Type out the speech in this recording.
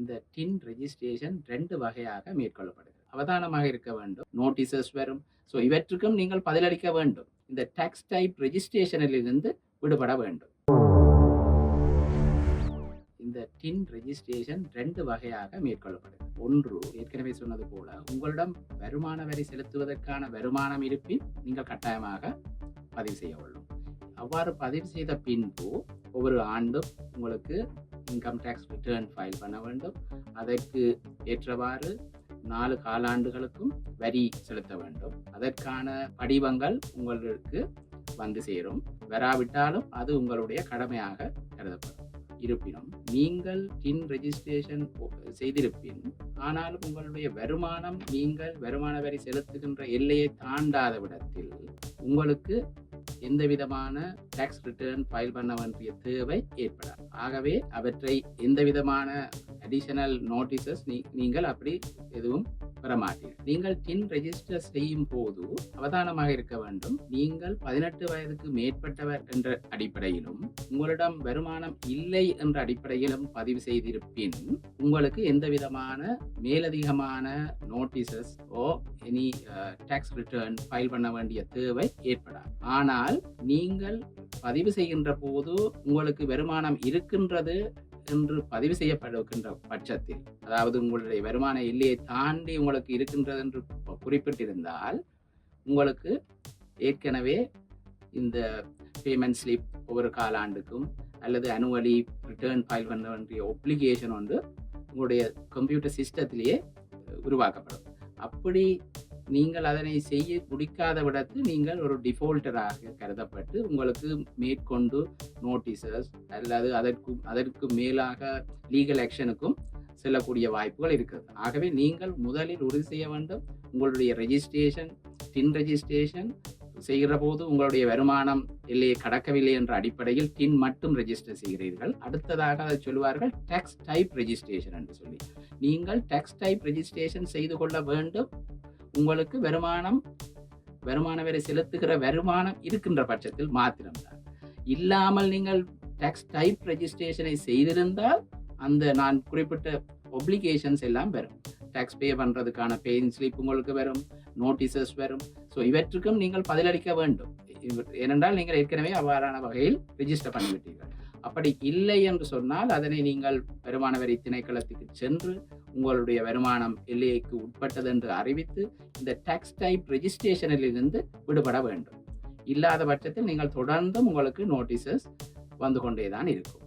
இந்த டின் ரெஜிஸ்ட்ரேஷன் ரெண்டு வகையாக மேற்கொள்ளப்படுகிறது. அவதானமாக இருக்க வேண்டும். நோட்டீசஸ் வரும். ஸோ இவற்றுக்கும் நீங்கள் பதிலளிக்க வேண்டும். இந்த டேக்ஸ் டைப் ரெஜிஸ்ட்ரேஷனில் இருந்து விடுபட வேண்டும். இந்த டின் ரெஜிஸ்ட்ரேஷன் ரெண்டு வகையாக மேற்கொள்ளப்படுகிறது. ஒன்று ஏற்கனவே சொன்னது போல உங்களிடம் வருமான வரி செலுத்துவதற்கான வருமானம் இருப்பின் நீங்கள் கட்டாயமாக பதிவு செய்ய வேண்டும். அவ்வாறு பதிவு செய்த பின்பு ஒவ்வொரு ஆண்டும் உங்களுக்கு இன்கம் டேக்ஸ் ரிட்டர்ன் ஃபைல் பண்ண வேண்டும். அதற்கு ஏற்றவாறு நாலு காலாண்டுகளுக்கும் வரி செலுத்த வேண்டும். அதற்கான படிவங்கள் உங்களுக்கு வந்து சேரும். வராவிட்டாலும் அது உங்களுடைய கடமையாக கருதப்படும். இருப்பினும் நீங்கள் டின் ரெஜிஸ்ட்ரேஷன் செய்திருப்பின் ஆனாலும் உங்களுடைய வருமானம் நீங்கள் வருமான வரி செலுத்துகின்ற எல்லையை தாண்டாத விடத்தில் உங்களுக்கு எந்த விதமான டாக்ஸ் ரிட்டர்ன் ஃபைல் பண்ண வேண்டிய தேவை ஏற்படாது. ஆகவே அவற்றை எந்த விதமான அடிஷனல் நோட்டீசஸ் நீங்கள் அப்படி எதுவும் பெற மாட்டீர்கள் நீங்கள் டின் ரெஜிஸ்டர் செய்யும் போது அவதானமாக இருக்க வேண்டும். நீங்கள் பதினெட்டு வயதுக்கு மேற்பட்டவர் என்ற அடிப்படையிலும் உங்களிடம் வருமானம் இல்லை என்ற அடிப்படையிலும் பதிவு செய்திருப்பின் உங்களுக்கு எந்த விதமான மேலதிகமான notices or any tax return file பண்ண வேண்டிய தேவை ஏற்படாது. ஆனால் நீங்கள் பதிவு செய்கின்ற போது உங்களுக்கு வருமானம் இருக்கின்றது என்று பதிவு செய்யப்படுகின்ற பட்சத்தில் அதாவது உங்களுடைய வருமான எல்லையை தாண்டி உங்களுக்கு இருக்கின்றது என்று குறிப்பிட்டிருந்தால் உங்களுக்கு ஏற்கனவே இந்த பேமெண்ட் ஸ்லிப் ஒவ்வொரு காலாண்டுக்கும் அல்லது அனுவலி ரிட்டர்ன் ஃபைல் பண்ண வேண்டிய ஒப்ளிகேஷன் வந்து உங்களுடைய கம்ப்யூட்டர் சிஸ்டத்திலேயே உருவாக்கப்படும். அப்படி நீங்கள் அதனை செய்ய முடிக்காத விடத்து நீங்கள் ஒரு டிஃபால்ட்டராக கருதப்பட்டு உங்களுக்கு மேற்கொண்டு நோட்டீசஸ் அல்லது அதற்கு அதற்கு மேலாக லீகல் ஆக்ஷனுக்கும் செல்லக்கூடிய வாய்ப்புகள் இருக்கிறது. ஆகவே நீங்கள் முதலில் உறுதி செய்ய வேண்டும். உங்களுடைய ரெஜிஸ்ட்ரேஷன் டின் ரெஜிஸ்ட்ரேஷன் செய்கிற போது உங்களுடைய வருமானம் இல்லையே கடக்கவில்லை என்ற அடிப்படையில் டின் மட்டும் ரெஜிஸ்டர் செய்கிறீர்கள். அடுத்ததாக அதை சொல்வார்கள் டேக்ஸ் டைப் ரெஜிஸ்ட்ரேஷன் என்று சொல்லி. நீங்கள் டேக்ஸ் டைப் ரெஜிஸ்ட்ரேஷன் செய்து கொள்ள வேண்டும். உங்களுக்கு வருமானம் வருமான வரி செலுத்துகிற வருமானம் இருக்கின்ற பட்சத்தில் மாத்திரம்தான். இல்லாமல் நீங்கள் டேக்ஸ் டைப் ரெஜிஸ்ட்ரேஷனை செய்திருந்தால் அந்த நான் குறிப்பிட்ட ஒப்ளிகேஷன்ஸ் எல்லாம் வரும். டேக்ஸ் பே பண்ணுறதுக்கான பெயின் ஸ்லிப் உங்களுக்கு வரும் நோட்டீசஸ் வரும். ஸோ இவற்றுக்கும் நீங்கள் பதிலளிக்க வேண்டும். ஏனென்றால் நீங்கள் ஏற்கனவே அவ்வாறான வகையில் ரிஜிஸ்டர் பண்ணிவிட்டீர்கள். அப்படி இல்லை என்று சொன்னால் அதனை நீங்கள் வருமான வரி திணைக்களத்துக்கு சென்று உங்களுடைய வருமானம் எல்லைக்கு உட்பட்டது என்று அறிவித்து இந்த டேக்ஸ் டைப் ரெஜிஸ்ட்ரேஷனில் இருந்து விடுபட வேண்டும். இல்லாத பட்சத்தில் நீங்கள் தொடர்ந்தும் உங்களுக்கு நோட்டீசஸ் வந்து கொண்டே தான் இருக்கும்.